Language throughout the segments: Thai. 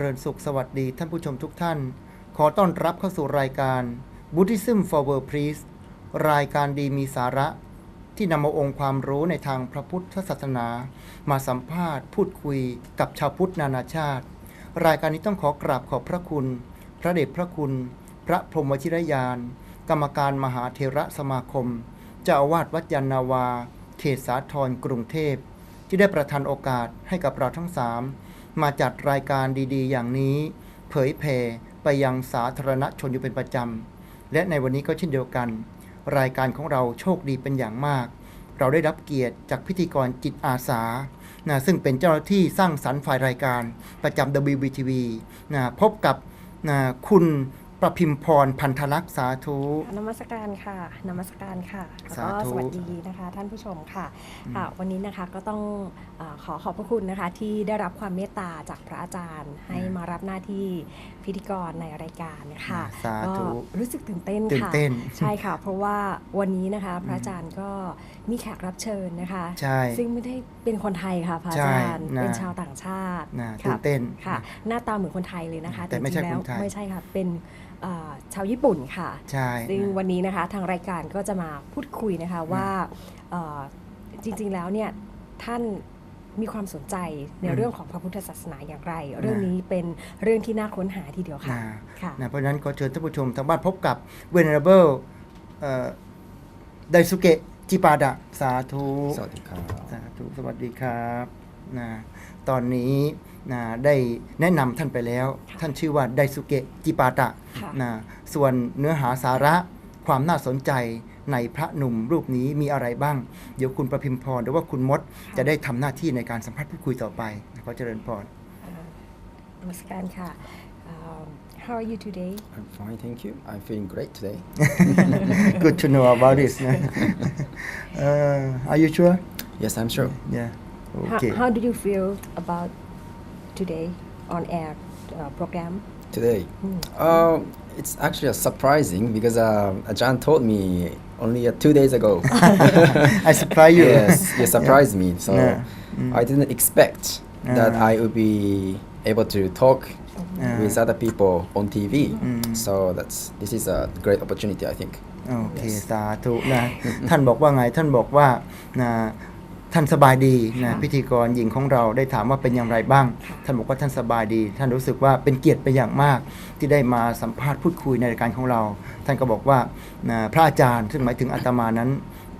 เจริญสุขสวัสดีท่านผู้ชมทุกท่าน ขอต้อนรับเข้าสู่รายการ Buddhism for World Peace รายการดีมีสาระ ที่นำเอาองค์ความรู้ในทางพระพุทธศาสนา มาสัมภาษณ์ พูดคุยกับชาวพุทธนานาชาติ รายการนี้ต้องขอกราบขอบพระคุณ พระเดชพระคุณ พระพรหมวชิรยาน กรรมการมหาเทระสมาคมเจ้าอาวาสวัดยานนาวา เขตสาทรกรุงเทพ ที่ได้ประทานโอกาสให้กับเราทั้งสาม มาจัดรายการดีๆ อย่างนี้ เผยแผ่ไปยังสาธารณชนอยู่เป็นประจำ และในวันนี้ก็เช่นเดียวกัน รายการของเราโชคดีเป็นอย่างมาก เราได้รับเกียรติจากพิธีกรจิตอาสานะซึ่งเป็นเจ้าหน้าที่สร้างสรรค์ฝ่ายรายการประจำ WBTV นะพบกับนะคุณประพิมพรพันธลักษณ์สาธุนมัสการค่ะนมัสการค่ะแล้วสาก็ธุสวัสดีนะคะ ท่านผู้ชมค่ะค่ะ วันนี้นะคะก็ต้องเออ ขอขอบพระคุณนะคะที่ได้รับความเมตตาจากพระอาจารย์ ให้มารับหน้าที่พิธีกรในรายการค่ะสาธุก็รู้สึกตื่นเต้นตื่นค่ะเต้นใช่ค่ะ เพราะว่าวันนี้นะคะพระอาจารย์ก็มีแขกรับเชิญนะคะใช่ซึ่งไม่ได้เป็นคนไทยค่ะพระอาใช่จารย์นะเป็นชาวต่างชาตินะค่ะตื่นเต้นค่ะ หน้าตาเหมือนคนไทยเลยนะคะแต่ไม่ใช่จริงๆแล้วคนไทยไม่ใช่ค่ะเป็นเอ่อชาวญี่ปุ่นค่ะใช่ซึ่งนะวันนี้นะคะทางรายการก็จะมาพูดคุยนะคะว่าเอ่อจริงๆแล้วเนี่ยท่าน มีความสนใจในอืมเรื่องของพระพุทธศาสนาอย่างไร เรื่องนี้เป็นเรื่องที่น่าค้นหาทีเดียวค่ะนะค่ะนะเพราะฉะนั้นขอเชิญท่านผู้ชมทางบ้านพบกับ Venerable ไดสุเกะจิปาดะสาธุสวัสดีครับสาธุสวัสดีครับนะตอนนี้นะได้แนะนำท่านไปแล้วค่ะท่านชื่อว่าไดสุเกะจิปาตะค่ะนะส่วนเนื้อหาสาระความน่าสนใจ ในพระหนุ่มรูปนี้มีอะไรบ้าง เดี๋ยวคุณประพิมพรหรือว่าคุณมดจะได้ทำหน้าที่ในการสัมภาษณ์พูดคุยต่อไปขอเจริญพรนมัสการค่ะ Um, How are you today I'm fine, thank you. I'm feeling great today. Good to know about this นะ uh, Are you sure Yes, I'm sure. Yeah how, Okay how do you feel about today on air uh, program Today, um, it's actually surprising because um, Ajahn told me only uh, two days ago. I surprise you yes, you surprised me. So Yeah. Mm. I didn't expect that Ah. I would be able to talk Ah. with other people on TV. Mm. So that's this is a great opportunity, I think. โอเค Yes. สาธุนะ ท่านบอกว่าไง ท่านบอกว่านะ ท่านสบายดีนะค่ะพิธีกรหญิงของเราได้ถามว่าเป็นอย่างไรบ้าง ท่านบอกว่าท่านสบายดี ท่านรู้สึกว่าเป็นเกียรติเป็นอย่างมาก ที่ได้มาสัมภาษณ์พูดคุยในรายการของเรา ท่านก็บอกว่านะพระอาจารย์ซึ่งหมายถึงอาตมานั้น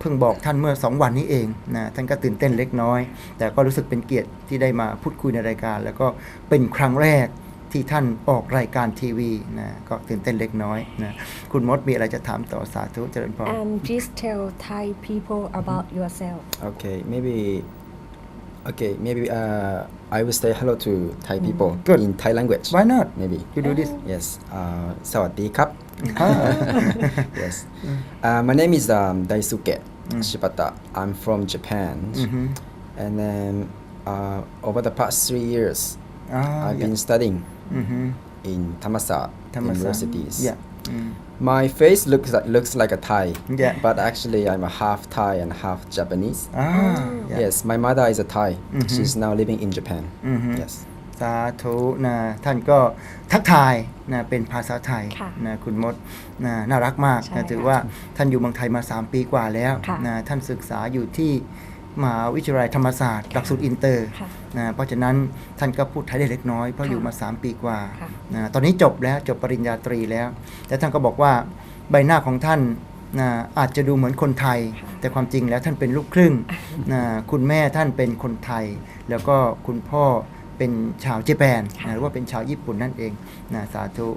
เพิ่งบอกท่านเมื่อสองวันนี้เองนะท่านก็ตื่นเต้นเล็กน้อย แต่ก็รู้สึกเป็นเกียรติที่ได้มาพูดคุยในรายการ แล้วก็เป็นครั้งแรก ที่ท่านออกรายการทีวีนะก็ตื่นเต้นเล็กน้อยนะคุณมดมีอะไรจะถามต่อสาธุเจริญพร and please tell Thai people about yourself Okay, maybe. Okay, maybe uh, I will say hello to Thai people Good. in Thai language. Why not Maybe. you do this Yes. Uh, สวัสดีครับ Ah. yes. Uh, my name is um, Daisuke Shibata. I'm from Japan. Mhm. And then uh, over the past three years, Ah, I've yeah. been studying Mhm. In Thammasat Thammasat. universities. Yeah. Mm. My face looks like, looks like a Thai. Yeah. But actually, I'm a half Thai and half Japanese. Ah, yeah. Yes, my mother is a Thai. Mhm. She's now living in Japan. Mhm. Yes. สาธุนะท่านก็ทักทายนะเป็นภาษาไทยค่ะนะคุณมดนะน่ารักมากใช่นะถือค่ะว่าท่านอยู่เมืองไทยมา 3 ปีกว่าแล้วค่ะนะท่านศึกษาอยู่ที่ มหาวิทยาลัยธรรมศาสตร์หลักสูตรอินเตอร์ค่ะนะเพราะฉะนั้นท่านก็พูดไทยได้เล็กน้อยเพราะค่ะอยู่มา 3 ปีกว่าค่ะนะตอนนี้จบแล้วจบปริญญาตรีแล้ว แต่ท่านก็บอกว่าใบหน้าของท่านนะอาจจะดูเหมือนคนไทย แต่ความจริงแล้วท่านเป็นลูกครึ่งนะคุณแม่ท่านเป็นคนไทย แล้วก็คุณพ่อเป็นชาวเจแปนนะหรือว่าเป็นชาวญี่ปุ่นนั่นเองนะสาธุ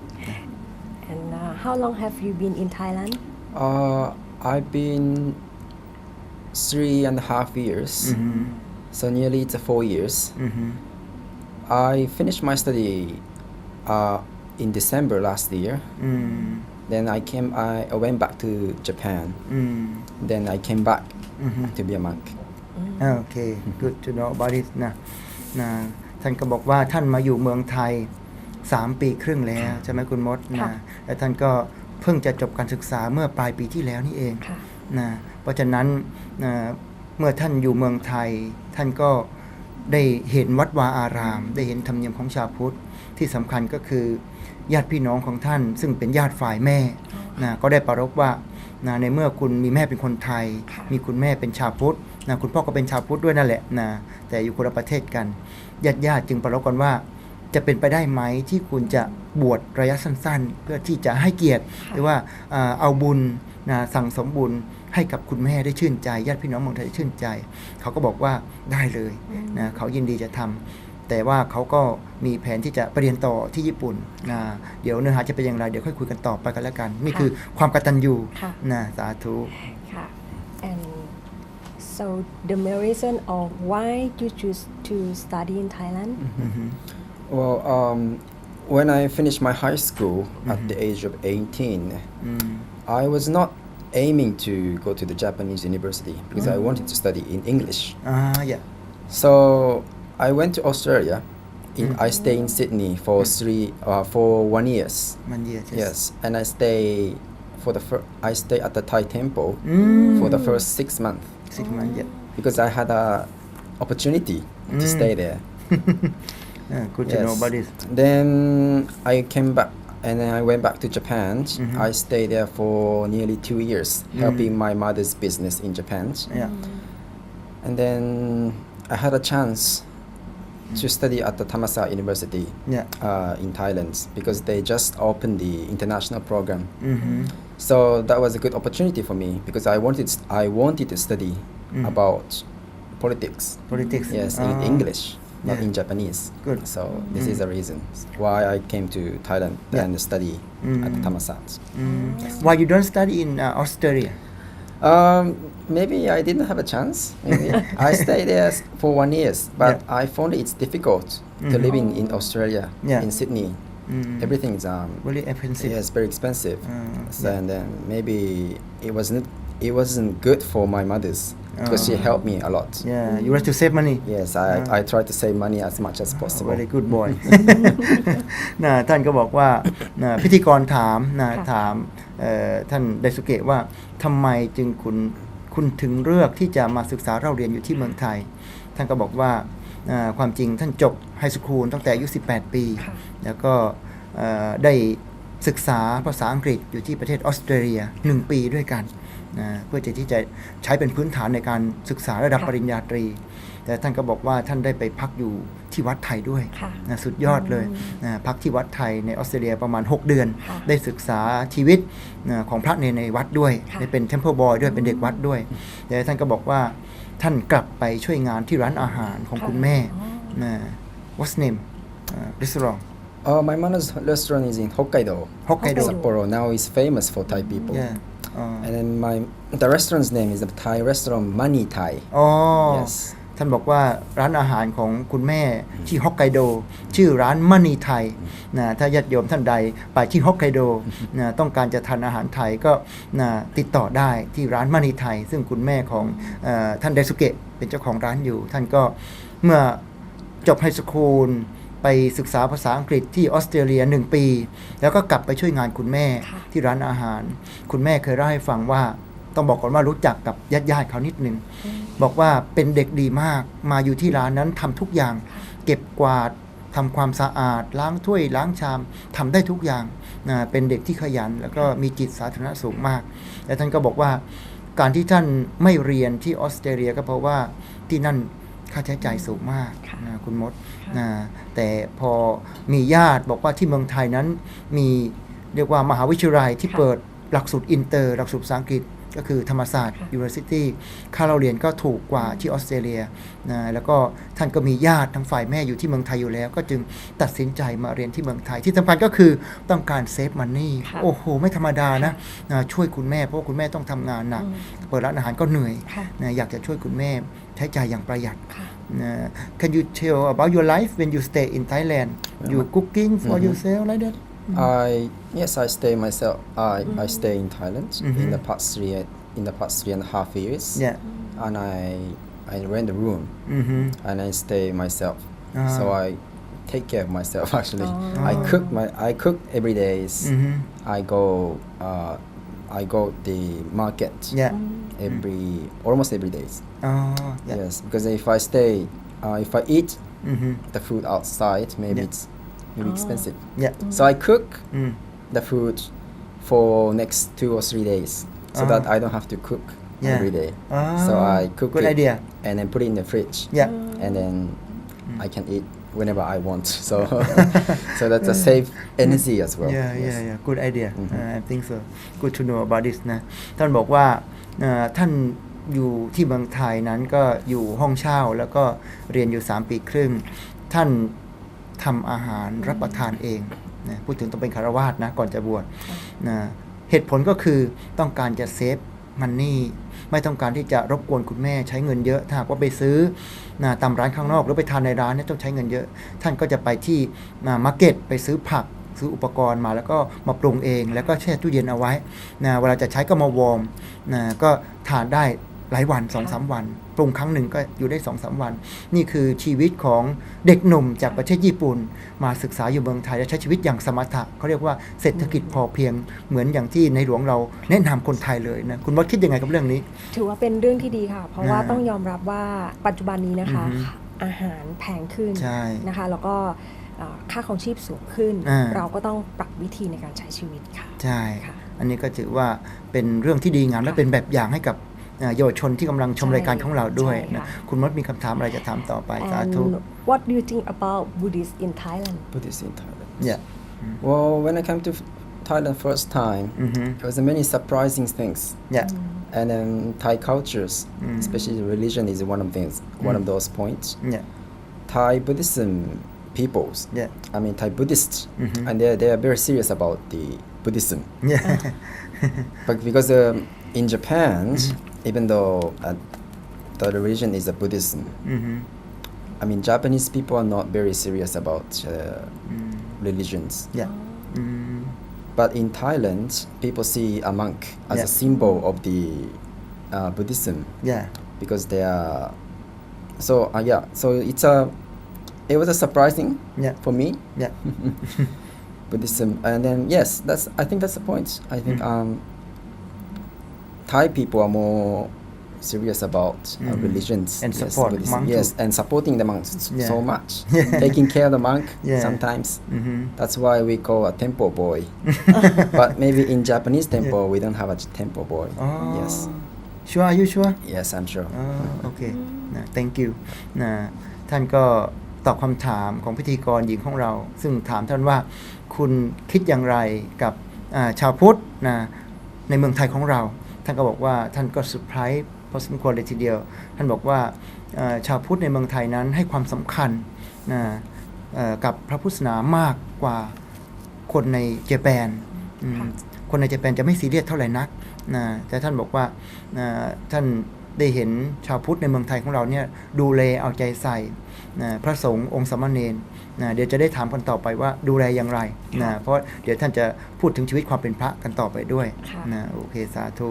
and uh, how long have you been in Thailand Uh, I've been three and a half years, อือฮึ so nearly to four years. อือฮึ I finished my study uh, in December last year. อืม Then I came. I, I went back to Japan. อืม Then I came back อือฮึ to be a monk. อ่าโอเค good to know about it นะนะท่านก็บอกว่าท่านมาอยู่เมืองไทย 3 ปีครึ่งแล้วใช่ไหมคุณมด ค่ะ นะและท่านก็เพิ่งจะจบการศึกษาเมื่อปลายปีที่แล้วนี่เอง ค่ะ นะ เพราะฉะนั้นเมื่อท่านอยู่เมืองไทย ท่านก็ได้เห็นวัดวาอาราม ได้เห็นธรรมเนียมของชาวพุทธที่สำคัญก็คือญาติพี่น้องของท่าน ซึ่งเป็นญาติฝ่ายแม่นะก็ได้ประรบว่านะในเมื่อคุณมีแม่เป็นคนไทย มีคุณแม่เป็นชาวพุทธนะคุณพ่อก็เป็นชาวพุทธด้วยนั่นแหละนะแต่อยู่คนละประเทศกันญาติญาติจึงประรบกันว่า จะเป็นไปได้ไหมที่คุณจะบวชระยะสั้น ๆ เพื่อที่จะให้เกียรติหรือว่าอ่าเอาบุญนะสั่งสมบุญ ให้กับคุณแม่ได้ชื่นใจญาติพี่น้องเมืองไทยได้ชื่นใจ เขาก็บอกว่าได้เลยนะเขายินดีจะทำแต่ว่าเขาก็มีแผนที่จะไปเรียนต่อที่ญี่ปุ่นนะเดี๋ยวเนื้อหาจะเป็นอย่างไรเดี๋ยวค่อยคุยกันต่อไปกันแล้วกัน นี่ค่ะคือความกตัญญูค่ะนะสาธุค่ะ and so the main reason of why you choose to study in Thailand Well, um, when I finished my high school at the age of 18, อืม I was not aiming to go to the Japanese university because mm. I wanted to study in English. Ah, uh, yeah. So I went to Australia. In, mm. I stay in Sydney for mm. three, uh, for one years. One year, yes. yes. and I stay for the fir- I stay at the Thai temple mm. for the first six months. Six months, yeah. Because I had a opportunity to stay mm. there. yeah, good yes. to know about it. Then I came back and then I went back to Japan. Mm-hmm. I stayed there for nearly two years, mm-hmm. helping my mother's business in Japan. Yeah. Mm. And then I had a chance to mm. study at the Thammasat University yeah. uh, in Thailand because they just opened the international program. Mm-hmm. So that was a good opportunity for me because I wanted I wanted to study mm. about politics. Politics. Yes, in ah. English not yeah. in Japanese. Good. So this mm. is the reason why I came to Thailand yeah. and study mm. at Thammasat. Mm. Yes. Why you don't study in uh, Australia? Um, maybe I didn't have a chance. I stayed there for one year, but yeah. I found it's difficult mm-hmm. to live in, in Australia, yeah. in Sydney. Mm. Everything is um, really expensive. Yes, very expensive. Mm. So, and then maybe it wasn't it wasn't good for my mother's because she Oh. helped me a lot. yeah you have to save money Yes, I, Ah. I try to save money as much as possible. very good boy นะท่านก็บอกว่านะพิธีกรถามนะค่ะถามเอ่อท่านไดสุเกะว่าทำไมจึงคุณคุณถึงเลือกที่จะมาศึกษาเราเรียนอยู่ที่เมืองไทย ท่านก็บอกว่าอ่าความจริงท่านจบไฮสคูลตั้งแต่อายุ 18 ปีค่ะแล้วก็เอ่อได้ศึกษาภาษาอังกฤษอยู่ที่ประเทศออสเตรเลีย 1 ปีด้วยกัน นะเพื่อจะที่จะใช้เป็นพื้นฐานในการศึกษาระดับค่ะปริญญาตรี แต่ท่านก็บอกว่าท่านได้ไปพักอยู่ที่วัดไทยด้วยค่ะนะสุดยอดเลยนะพักที่วัดไทยในออสเตรเลียประมาณ 6 เดือนค่ะได้ศึกษาชีวิตนะของพระเนรในวัดด้วยค่ะได้เป็น Temple Boy ด้วยเป็นเด็กวัดด้วยแต่ท่านก็บอกว่าท่านกลับไปช่วยงานที่ร้านอาหารของคุณแม่อ๋อนะ What's name uh, restaurant Uh, my mother's restaurant is in Hokkaido. Hokkaido. Sapporo now is famous for Thai people. yeah อ๋อ And then my the restaurant's name is the Thai restaurant Money Thai. อ๋อ Yes. ท่านบอกว่าร้านอาหารของคุณแม่ที่ฮอกไกโด ชื่อร้านมณีไทยนะถ้าญาติโยมท่านใดไปที่ฮอกไกโดนะต้องการจะทานอาหารไทยก็นะติดต่อได้ที่ร้านมณีไทย ซึ่งคุณแม่ของเออท่านไดสุเกะเป็นเจ้าของร้านอยู่ ท่านก็เมื่อจบไฮสคูล ไปศึกษาภาษาอังกฤษที่ออสเตรเลียหนึ่งปี แล้วก็กลับไปช่วยงานคุณแม่ค่ะที่ร้านอาหาร คุณแม่เคยเล่าให้ฟังว่าต้องบอกก่อนว่ารู้จักกับญาติญาติๆเขานิดนึง บอกว่าเป็นเด็กดีมากมาอยู่ที่ร้านนั้นทำทุกอย่าง เก็บกวาดทำความสะอาด ล้างถ้วยล้างชามทำได้ทุกอย่างนะเป็นเด็กที่ขยัน แล้วก็มีจิตสาธารณะสูงมาก และท่านก็บอกว่าการที่ท่านไม่เรียนที่ออสเตรเลียก็เพราะว่าที่นั่น ค่าใช้จ่ายสูงมากค่ะนะคุณมดค่ะนะแต่พอมีญาติบอกว่าที่เมืองไทยนั้นมีเรียกว่ามหาวิทยาลัยที่ค่ะ เปิดหลักสูตรอินเตอร์ หลักสูตรภาษาอังกฤษ ก็คือธรรมศาสตร์ค่ะ University ค่าเราเรียนก็ถูกกว่าที่ออสเตรเลียนะแล้วก็ท่านก็มีญาติทางฝ่ายแม่อยู่ที่เมืองไทยอยู่แล้ว ก็จึงตัดสินใจมาเรียนที่เมืองไทย ที่สำคัญก็คือต้องการเซฟมันนี่ค่ะโอ้โห ไม่ธรรมดานะนะช่วยคุณแม่เพราะว่าคุณแม่ต้องทำงานหนักอืมเปิดร้านอาหารก็เหนื่อยค่ะนะอยากจะช่วยคุณแม่ใช้จ่ายอย่างประหยัดค่ะ Uh, can you tell about your life when you stay in Thailand? You cooking for Mhm. yourself like that? Mm-hmm. I yes, I stay myself. I, I mm-hmm. stay in Thailand in the mm-hmm. past three in the past three and a half years. Yeah, and I I rent a room and I stay myself. Uh-huh. So ah. I take care of myself actually. Ah. I cook my I cook every days. I go uh, I go the market. Yeah. Every almost every days. Oh, yeah. Yes, because if I stay, uh, if I eat the food outside, maybe yeah. it's maybe Oh. expensive. yeah So I cook อืม the food for next two or three days, so Ah. that I don't have to cook Yeah. every day. อ๋อ So I cook good it idea and then put it in the fridge, yeah and then I can eat whenever I want. So, so that's a save energy as well. yeah yes. yeah yeah good idea อือฮึ uh, I think so good to know about this นะ ท่านบอกว่าเอ่อท่านอยู่ที่เมืองไทยนั้นก็อยู่ห้องเช่าแล้วก็เรียนอยู่ 3 ปีครึ่ง ท่าน ทำอาหารรับประทานเองนะพูดถึงต้องเป็นคารวาสนะก่อนจะบวชนะเหตุผลก็คือต้องการจะเซฟมันนี่ไม่ต้องการที่จะรบกวนคุณแม่ใช้เงินเยอะ ถ้าหากว่าไปซื้อนะตามร้านข้างนอกหรือไปทานในร้านเนี่ยต้องใช้เงินเยอะ ท่านก็จะไปที่มาร์เก็ตไปซื้อผักซื้ออุปกรณ์มาแล้วก็มาปรุงเอง แล้วก็แช่ตู้เย็นเอาไว้นะเวลาจะใช้ก็มาวอร์มนะก็ทานได้หลายวัน2องสาวัน ปรุงครั้งหนึ่งก็อยู่ได้2อสวัน นี่คือชีวิตของเด็กหนุ่มจากประเทศญี่ปุ่น มาศึกษาอยู่เมืองไทยและใช้ชีวิตอย่างสมถะเขาเรียกว่าเศรษฐกิจพอเพียงเหมือนอย่างที่ในหลวงเราแนะนำคนไทยเลยนะคุณมดคิดยังไงกับเรื่องนี้ ถือว่าเป็นเรื่องที่ดีค่ะ เพราะว่าอ่าต้องยอมรับว่าปัจจุบันนี้นะคะอือฮึอาหารแพงขึ้นใช่นะคะ แล้วก็เอ่อค่าของชีพสูงขึ้นอ่าเราก็ต้องปรับวิธีในการใช้ชีวิตค่ะใช่ค่ะอันนี้ก็ถือว่าเป็นเรื่องที่ดีงามและค่ะเป็นแบบอย่างให้กับ เอ่อเยาวชนที่กำลังชม ใช่ รายการของเราด้วย ใช่ นะ ค่ะ คุณมดมีคำถามอะไรจะถามต่อไปสา And ธุ what do you think about Buddhists in Thailand Buddhist in Thailand. เนี่ย Well, when I came to Thailand first time, อือฮึ it was many surprising things. เนี่ย And then Thai cultures, Mm. especially religion, is one of things. One of Mm. those points. เนี่ย Thai Buddhism peoples. เนี่ย I mean Thai Buddhists, Mhm. and they they are very serious about the Buddhism. เนี่ย But because um, in Japan, mm-hmm. even though uh, the religion is a Buddhism, mm-hmm. I mean Japanese people are not very serious about uh, mm. religions. Yeah. Mm. But in Thailand, people see a monk as yeah. a symbol of the uh, Buddhism. Yeah. Because they are. So uh, yeah, so it's a. It was a surprising. Yeah. For me. Yeah. Buddhism, and then yes, that's. I think that's the point. I think mm. um, Thai people are more serious about uh, Mhm. religions And yes, support Buddhism. monk Yes, too. and supporting the monks s- Yeah. so much, Yeah. taking care of the monk Yeah. sometimes. อือฮึ That's why we call a temple boy. but maybe in Japanese temple we don't have a temple boy. อ๋อ Yes, sure are you sure yes, I'm sure. อ๋อโอเคนะ thank you นะท่านก็ตอบคำถามของพิธีกรหญิงของเรา ซึ่งถามท่านว่าคุณคิดอย่างไรกับอ่าชาวพุทธนะในเมืองไทยของเรา ท่านก็บอกว่าท่านก็เซอร์ไพรส์พอสมควรเลยทีเดียว ท่านบอกว่าเอ่อชาวพุทธในเมืองไทยนั้นให้ความสำคัญนะเอ่อกับพระพุทธศาสนามากกว่าคนในเจแปนอืมค่ะคนในเจแปนจะไม่ซีเรียสเท่าไหร่นักนะแต่ท่านบอกว่านะท่านได้เห็นชาวพุทธในเมืองไทยของเราเนี่ยดูแลเอาใจใส่นะพระสงฆ์องค์สามเณรนะเดี๋ยวจะได้ถามกันต่อไปว่าดูแลอย่างไรนะเพราะเดี๋ยวท่านจะพูดถึงชีวิตความเป็นพระกันต่อไปด้วยค่ะนะโอเคสาธุ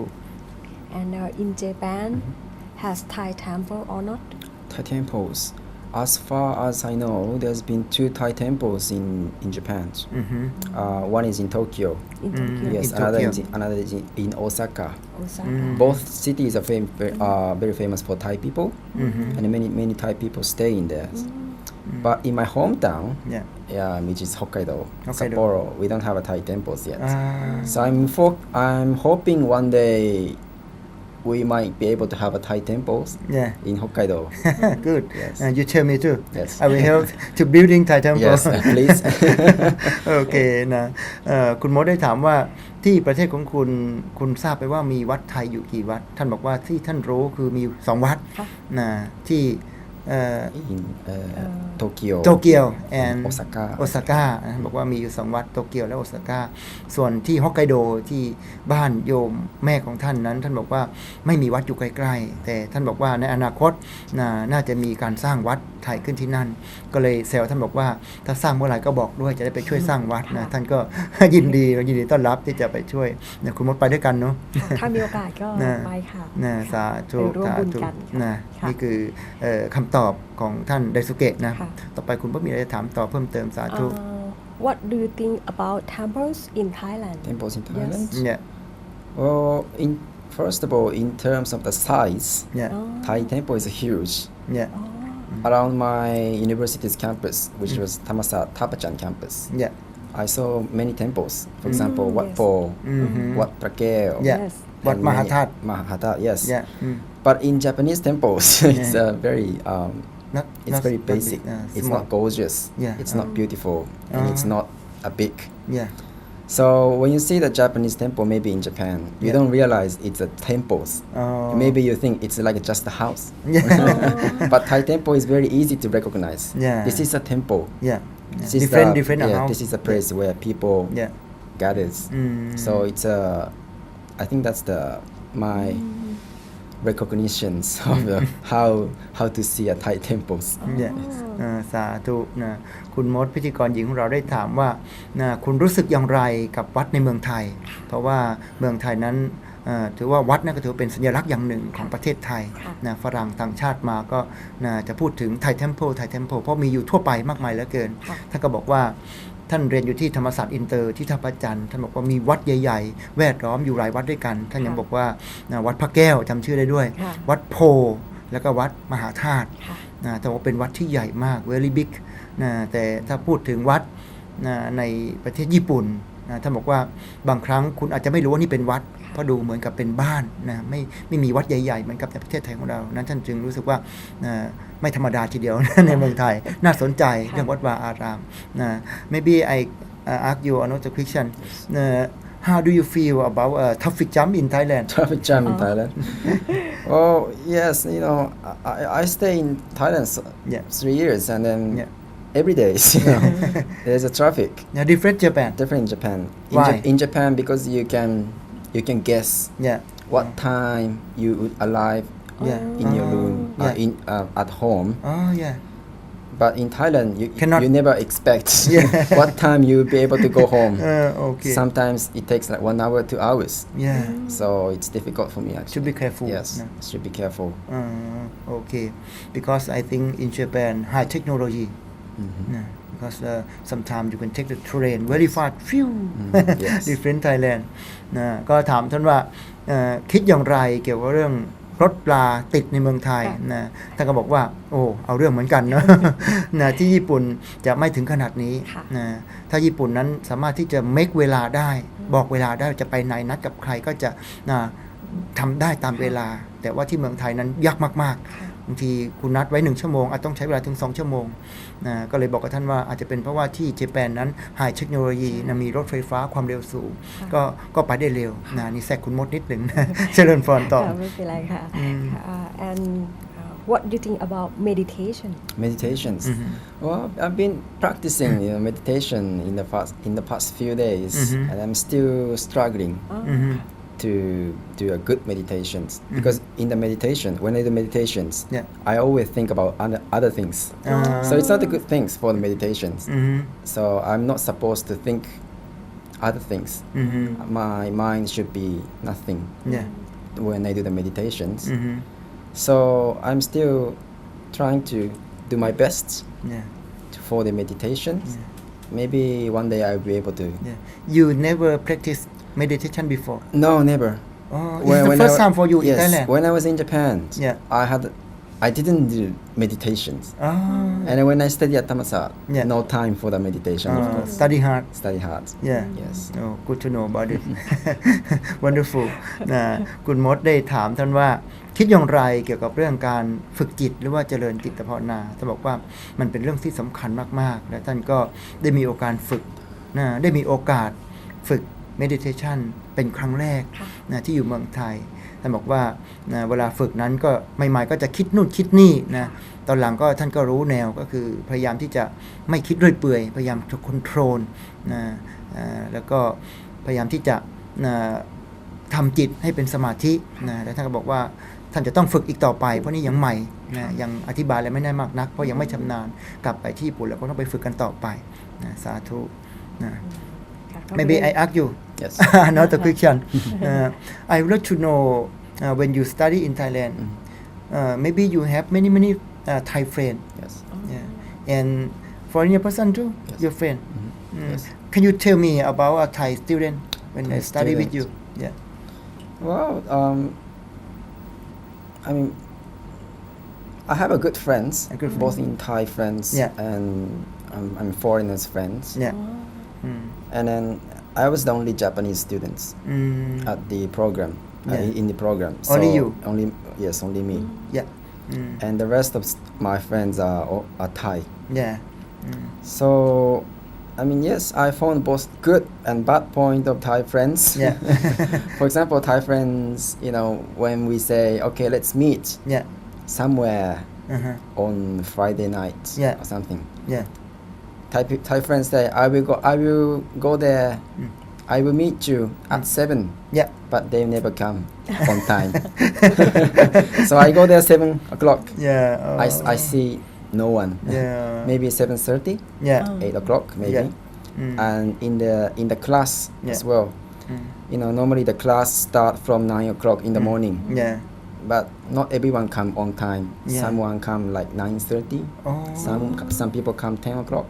And uh, in Japan, mm-hmm. has Thai temple or not? Thai temples. As far as I know, there's been two Thai temples in, in Japan. Mm-hmm. Uh, one is in Tokyo. In Tokyo. Mm-hmm. Yes, in another, Tokyo. Is in, another is in, in Osaka. Osaka. Mm. Both cities are fam- mm-hmm. uh, very famous for Thai people, and many many Thai people stay in there. But in my hometown, yeah, yeah which is Hokkaido, Hokkaido, Sapporo, we don't have a Thai temples yet. Ah. So I'm fo- I'm hoping one day we might be able to have a Thai temples เนี่ย in Hokkaido. good Yes. Uh, you tell me too Yes. I will help to building Thai temple yes, please. โอเคนะเอ่อคุณมดได้ถามว่าที่ประเทศของคุณคุณทราบไปว่ามีวัดไทยอยู่กี่วัด ท่านบอกว่าที่ท่านรู้คือมีอยู่สองวัดค่ะนะที่ เอ่อ in uh, Uh, Tokyo. โตเกียวแอนโอซาก้าโอซาก้านะบอกว่ามีอยู่สองวัดโตเกียวและโอซาก้าส่วนที่ฮอกไกโดที่บ้านโยมแม่ของท่านนั้น ท่านบอกว่าไม่มีวัดอยู่ใกล้ๆ แต่ท่านบอกว่าในอนาคตนะน่าจะมีการสร้างวัดไทยขึ้นที่นั่น ก็เลยแซวท่านบอกว่าถ้าสร้างเมื่อไหร่ก็บอกด้วยจะได้ไปช่วยสร้างวัดนะค่ะท่านก็ยินดียินดีต้อนรับที่จะไปช่วยนะคุณมดไปด้วยกันเนาะค่ะถ้ามีโอกาสก็นะไปค่ะนะสาธุไปร่วมสาบุญธุกันนะค่ะนี่คือเอ่อคำตอบของท่านไดสุเกะนะ ค่ะ ต่อไปคุณพ่มีอะไรจะถามต่อเพิ่มเติมสาธุ Uh, what do you think about temples in Thailand Temples in Yes. Thailand. เนี่ย Well, in First of all, in terms of the size, yeah Thai temple is huge. yeah Around my university's campus, which was Thammasat Thapachan campus, yeah I saw many temples. For example, Wat yes. Po, Mhm. Wat Prakeo, yeah Yes. But Mahathat. Mahathat, yes. Yeah. Mm. But in Japanese temples, it's yeah. uh, very um, not, it's not very basic. Not big, uh, it's not gorgeous. Yeah. It's not uh-huh. beautiful, and uh-huh. it's not a big. Yeah. So when you see the Japanese temple, maybe in Japan, you yeah. don't realize it's a temples. Oh. Maybe you think it's like just a house. Yeah. but Thai temple is very easy to recognize. Yeah. This is a temple. Yeah. This yeah. is different, a, different yeah. This is a place where people yeah. gathers. Mm. So it's a I think that's the my recognitions of the, how how to see a Thai temples. เนี่ยเอ่อสาธุนะคุณมดพิธีกรหญิงของเราได้ถามว่านะคุณรู้สึกอย่างไรกับวัดในเมืองไทย เพราะว่าเมืองไทยนั้นเอ่อถือว่าวัดนั่นก็ถือว่าเป็นสัญลักษณ์อย่างหนึ่งของประเทศไทยค่ะนะฝรั่งต่างชาติมาก็นะจะพูดถึงไทยเทมเพลไทยเทมเพลเพราะมีอยู่ทั่วไปมากมายเหลือเกินค่ะท่านก็บอกว่า ท่านเรียนอยู่ที่ธรรมศาสตร์อินเตอร์ที่ท่าพระจันทร์ท่านบอกว่ามีวัดใหญ่ ๆ แวดล้อมอยู่หลายวัดด้วยกัน ท่านยังบอกว่านะวัดพระแก้วจำชื่อได้ด้วยค่ะวัดโพแล้วก็วัดมหาธาตุค่ะนะแต่ว่าเป็นวัดที่ใหญ่มาก very big นะแต่ถ้าพูดถึงวัดนะในประเทศญี่ปุ่นนะท่านบอกว่าบางครั้งคุณอาจจะไม่รู้ว่านี่เป็นวัดเพราะดูเหมือนกับเป็นบ้านนะไม่ไม่มีวัดใหญ่ๆเหมือนกับในประเทศไทยของเรา นั้นท่านจึงรู้สึกว่านะ ไม่ธรรมดาทีเดียว ในเมืองไทย น่าสนใจเรื่องวัดวาอารามนะ maybe I uh, ask you another question uh, how do you feel about uh, traffic jam in Thailand Traffic jam in Oh. Thailand. oh yes, you know I, I stay in Thailand s- Yeah. three years and then Yeah. every day you know, there's a traffic. yeah, different Japan Different in Japan. In, Why? Ja- in Japan because you can you can guess yeah what time you would arrive yeah in your room uh, yeah. in uh, at home. oh yeah But in Thailand, you Cannot- you never expect Yeah. what time you will be able to go home. uh, okay Sometimes it takes like one hour, two hours. yeah So it's difficult for me actually. Should be careful, Yes, no? should be careful. Uh, okay, because I think in Japan high technology. Mhm. No, because uh, sometimes you can take the train very fast. Phew. yes. Different Thailand นะก็ถามท่านว่าเอ่อคิดอย่างไรเกี่ยวกับเรื่อง รถปลาติดในเมืองไทยค่ะนะท่านก็บอกว่าโอ้เอาเรื่องเหมือนกันเนอะนะที่ญี่ปุ่นจะไม่ถึงขนาดนี้ค่ะนะถ้าญี่ปุ่นนั้นสามารถที่จะ make เวลาได้ บอกเวลาได้จะไปไหนนัดกับใครก็จะนะทำได้ตามเวลา แต่ว่าที่เมืองไทยนั้นยากมากค่ะๆบางทีคุณนัดไว้หนึ่งชั่วโมงอาจต้องใช้เวลาถึง 2 ชั่วโมงนะก็เลยบอกกับท่านว่าอาจจะเป็นเพราะว่าที่เจแปนนั้นไฮเทคโนโลยีนะมีรถไฟฟ้าความเร็วสูงค่ะก็ก็ไปได้เร็วนะนี่แทรกคุณมดนิดหนึ่งนะเจริญพรต่อค่ะไม่เป็นไรค่ะอืมค่ะ and uh, what do you think about meditation Meditations. Mhm. Well, I've been practicing you know, meditation in the past in the past few days, Mhm. and I'm still struggling อ๋ออือฮึ to do a good meditations mm-hmm. because in the meditation when i do meditations yeah. i always think about other things uh. so it's not the good things for the meditations mm-hmm. so i'm not supposed to think other things mm-hmm. my mind should be nothing yeah. when i do the meditations mm-hmm. so i'm still trying to do my best yeah. for the meditations maybe one day I'll be able to. Yeah. You never practice meditation before No, never. oh it's the first I, time for you in yes, Thailand when I was in Japan, Yeah. I had, I didn't do meditations. oh And when I studied at Tamasat, Yeah. no time for the meditation. of uh, course. study hard Study hard. yeah Yes. Oh, good to know about it. Wonderful นะคุณมดได้ถามท่านว่า คิดอย่างไรเกี่ยวกับเรื่องการฝึกจิตหรือว่าเจริญจิตภาวนาท่านบอกว่ามันเป็นเรื่องที่สำคัญมากๆ และท่านก็ได้มีโอกาสฝึกนะได้มีโอกาสฝึก meditation เป็นครั้งแรกค่ะนะที่อยู่เมืองไทยท่านบอกว่านะเวลาฝึกนั้นก็ใหม่ๆก็จะคิดนู่นคิดนี่นะตอนหลังก็ท่านก็รู้แนวก็คือพยายามที่จะไม่คิดเรื่อยเปื่อยพยายามจะค o n t r o l นะเอ่อแล้วก็พยายามที่จะนะทำจิตให้เป็นสมาธินะแล้วท่านก็บอกว่าท่านจะต้องฝึกอีกต่อไป เพราะนี่ยังใหม่นะยังอธิบายอะไรไม่ได้มากนัก เพราะยังไม่ชำนาญกลับไปที่ญี่ปุ่นแล้วก็ต้องไปฝึกกันต่อไปนะสาธุนะค่ะก็ Maybe I ask you. Yes. Another question. uh, I would like to know uh, when you study in Thailand, mm -hmm. uh, maybe you have many many uh, Thai friends. Yes. Oh. Yeah. And foreign person too, yes. your friend. Mm -hmm. mm. Yes. Can you tell me about a Thai student when Thai I study student. with you? Yeah. Well, um, I mean, I have a good friends, a good friend. both in Thai friends yeah. and um, I'm foreigners friends. Yeah. Oh. Mm. And then I was the only Japanese students mm. at the program, uh, yeah. uh, in the program. So only you? Only, yes, only me. Hmm. Yeah. Hmm. And the rest of my friends are, are Thai. Yeah. Hmm. So I mean, yes, I found both good and bad point of Thai friends. Yeah. For example, Thai friends, you know, when we say, okay, let's meet. Yeah. Somewhere uh-huh. on Friday night. Yeah. Or something. Yeah. Thai, Thai friends say, I will go, I will go there. Mm. I will meet you at hmm. seven. Yeah. But they never come on time. so I go there seven o'clock. Yeah. Oh. I, I see no one. Yeah. maybe seven thirty. Yeah. Oh. Eight o'clock maybe. Yeah. Mm. And in the in the class yeah. as well. Mm. You know, normally the class start from nine o'clock in the hmm. morning. Yeah but not everyone come on time. Yeah. Someone come like 9:30. Oh. Some some people come 10 o'clock.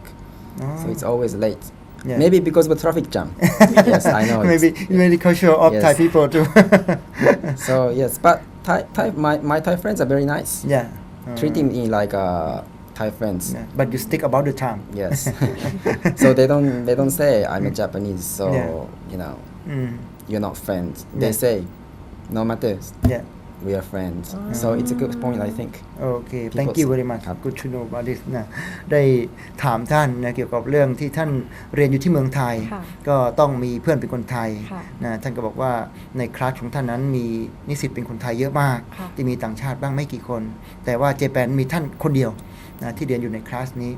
Oh. So it's ah. always late. Yeah. Maybe because of a traffic jam. yes, I know. Maybe it's, very cultural of yes. Thai people too. so yes, but Thai, Thai my, my Thai friends are very nice. Yeah. Uh, Treating me like uh, Thai friends. Yeah. But you stick about the time. Yes. so they don't they don't say I'm a mm. Japanese, so yeah. you know mm. you're not friends. They say no matters. Yeah. We are friends. So it's a good point, I think. โอเค People thank you say- very much ครับ good to know about this นะได้ถามท่านนะเกี่ยวกับเรื่องที่ท่านเรียนอยู่ที่เมืองไทยค่ะก็ต้องมีเพื่อนเป็นคนไทยค่ะนะท่านก็บอกว่าในคลาสของท่านนั้นมีนิสิตเป็นคนไทยเยอะมากค่ะที่มีต่างชาติบ้างไม่กี่คน แต่ว่าเจแปนมีท่านคนเดียวนะที่เรียนอยู่ในคลาสนี้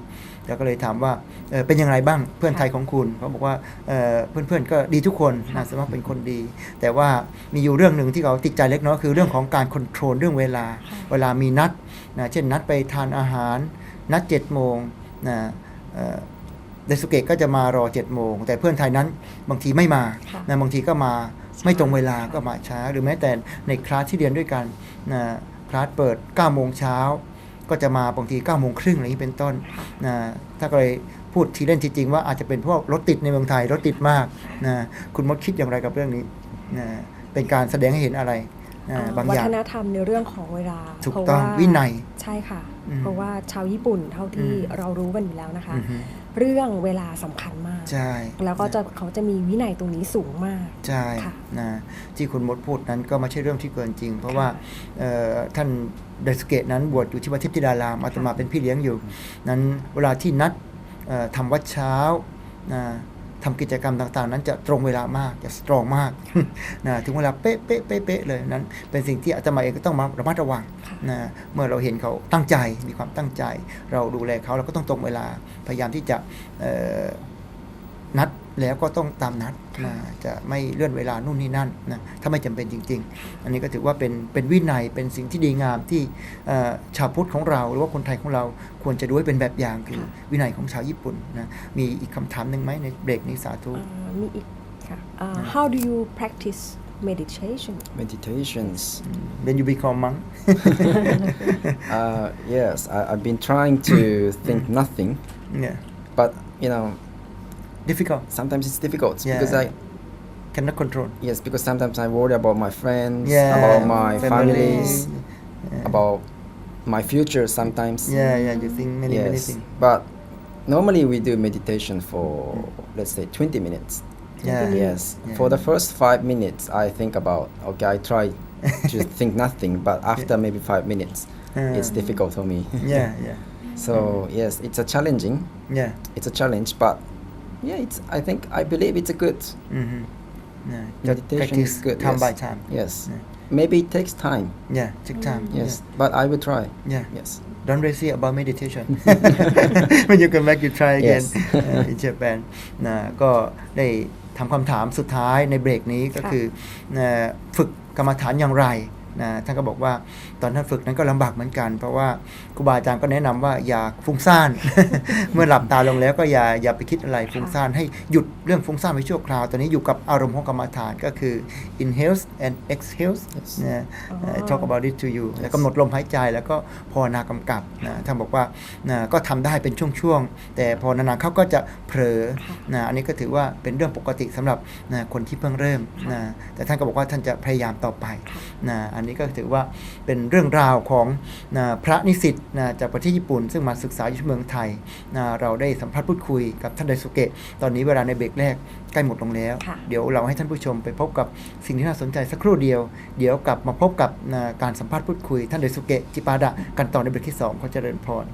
แล้วก็เลยถามว่าเอ่อเป็นอย่างไรบ้างเพื่อนไทยของคุณเขาบอกว่าเอ่อเพื่อนๆก็ดีทุกคนนะสมมติเป็นคนดี แต่ว่ามีอยู่เรื่องหนึ่งที่เขาติดใจเล็กน้อยคือเรื่องของการคอนโทรลเรื่องเวลา เวลามีนัดนะเช่นนัดไปทานอาหาร นัด7จ็ดโมงนะเอ่อเดซุเกะก็จะมารอ7จ็ดโมงแต่เพื่อนไทยนั้นบางทีไม่มาค่ะนะบางทีก็มาไม่ตรงเวลาค่ะก็มาช้า หรือแม้แต่ในคลาสที่เรียนด้วยกันนะคลาสเปิด9โมงเช้า ก็จะมาบางที9โมงครึ่งอะไรอย่างนี้เป็นต้นนะถ้าก็เลยพูดทีเล่นทีจริงว่าอาจจะเป็นเพราะรถติดในเมืองไทยรถติดมากนะคุณมดคิดอย่างไรกับเรื่องนี้นะเป็นการแสดงให้เห็นอะไรนะอ่าบางวัอย่างฒนธรรมในเรื่องของเวลาถูกเพราะต้องาวินัยใช่ค่ะอืมเพราะว่าชาวญี่ปุ่นเท่าที่อืมเรารู้กันอยู่แล้วนะคะอือฮึ เรื่องเวลาสำคัญมาก ใช่ แล้วก็จะเขาจะมีวินัยตรงนี้สูงมาก ใช่ค่ะนะที่คุณมดพูดนั้นก็ไม่ใช่เรื่องที่เกินจริง เพราะว่าเอ่อท่านไดสเกตนั้นบวชอยู่ที่วัดทิพย์ธิดารามอาตมาเป็นพี่เลี้ยงอยู่ นั้นเวลาที่นัดเอ่อทำวัดเช้านะ ทำกิจกรรมต่างๆ นั้นจะตรงเวลามากจะสตรองมากนะถึงเวลาเป๊ะเป๊ะเป๊ะเป๊ะเลยนั้น เป็นสิ่งที่อาตมาเองก็ต้องมาระมัดระวังค่ะนะเมื่อเราเห็นเขาตั้งใจมีความตั้งใจ เราดูแลเขาเราก็ต้องตรงเวลาพยายามที่จะเอ่อนัด แล้วก็ต้องตามนัดนะจะไม่เลื่อนเวลานู่นนี่นั่นนะถ้าไม่จำเป็นจริง ๆ อันนี้ก็ถือว่าเป็นเป็นวินัยเป็นสิ่งที่ดีงามที่เอ่อชาวพุทธของเรา หรือว่าคนไทยของเราควรจะดูให้เป็นแบบอย่างคือวินัยของชาวญี่ปุ่นนะมีอีกคำถามหนึ่งไหมในเบรกนี้สาธุอ่ามีอีกค่ะอ่า how do you practice meditation Meditations. when you become monk Uh, yes, I, I've been trying to think nothing, เนี่ย but you know, difficult sometimes it's difficult Yeah. because I cannot control yes because sometimes I worry about my friends, yeah about my family. families, yeah. about my future sometimes. yeah yeah you think many many yes, things but normally we do meditation for let's say 20 minutes. yeah Yes, Yeah. for the first five minutes, I think about okay, I try to think nothing, but after maybe five minutes, it's Uh, difficult for me. yeah yeah So yes, it's a challenging. yeah It's a challenge, but yeah, it's. I think I believe it's a good. mm-hmm. yeah Meditation practice is good, time yes. by time Yes, Yeah. maybe it takes time. yeah take time Yes, but I will try. yeah Yes. don't raise it about meditation when you come back you try again Yes. uh, in Japan นะก็ได้ทำคำถามสุดท้ายในเบรกนี้ก็ ค่ะ คือนะฝึกกรรมฐานอย่างไร นะท่านก็บอกว่าตอนท่านฝึกนั้นก็ลำบากเหมือนกัน เพราะว่าครูบาอาจารย์ก็แนะนำว่าอย่าฟุ้งซ่าน เมื่อหลับตาลงแล้วก็อย่าอย่าไปคิดอะไรฟุ้งซ่านให้หยุดเรื่องฟุ้งซ่านไว้ชั่วคราว ตอนนี้อยู่กับอารมณ์ของกรรมฐานก็คือ inhale and exhale นะเอ่อ talk about it to you แล้วกำหนดลมหายใจแล้วก็ภาวนากำกับนะท่านบอกว่านะก็ทำได้เป็นช่วงๆ แต่พอนานๆเขาก็จะเผลอนะอันนี้ก็ถือว่าเป็นเรื่องปกติสำหรับนะคนที่เพิ่งเริ่มนะแต่ท่านก็บอกว่าท่านจะพยายามต่อไปนะอันนี้ก็ถือว่าเป็นเรื่องราวของนะพระนิสิตนะจากประเทศญี่ปุ่น ซึ่งมาศึกษาอยู่ที่เมืองไทยนะเราได้สัมภาษณ์พูดคุยกับท่านไดสุเกะตอนนี้เวลาในเบรกแรกใกล้หมดลงแล้วค่ะเดี๋ยวเราให้ท่านผู้ชมไปพบกับสิ่งที่น่าสนใจสักครู่เดียว เดี๋ยวกลับมาพบกับนะการสัมภาษณ์พูดคุย ท่านเดสุเกะจิปาดะกันต่อในเบรกที่2ขอเจริญพร